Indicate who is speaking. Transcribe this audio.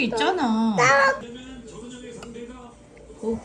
Speaker 1: 거기 있잖아.
Speaker 2: 나.
Speaker 1: 오, 오.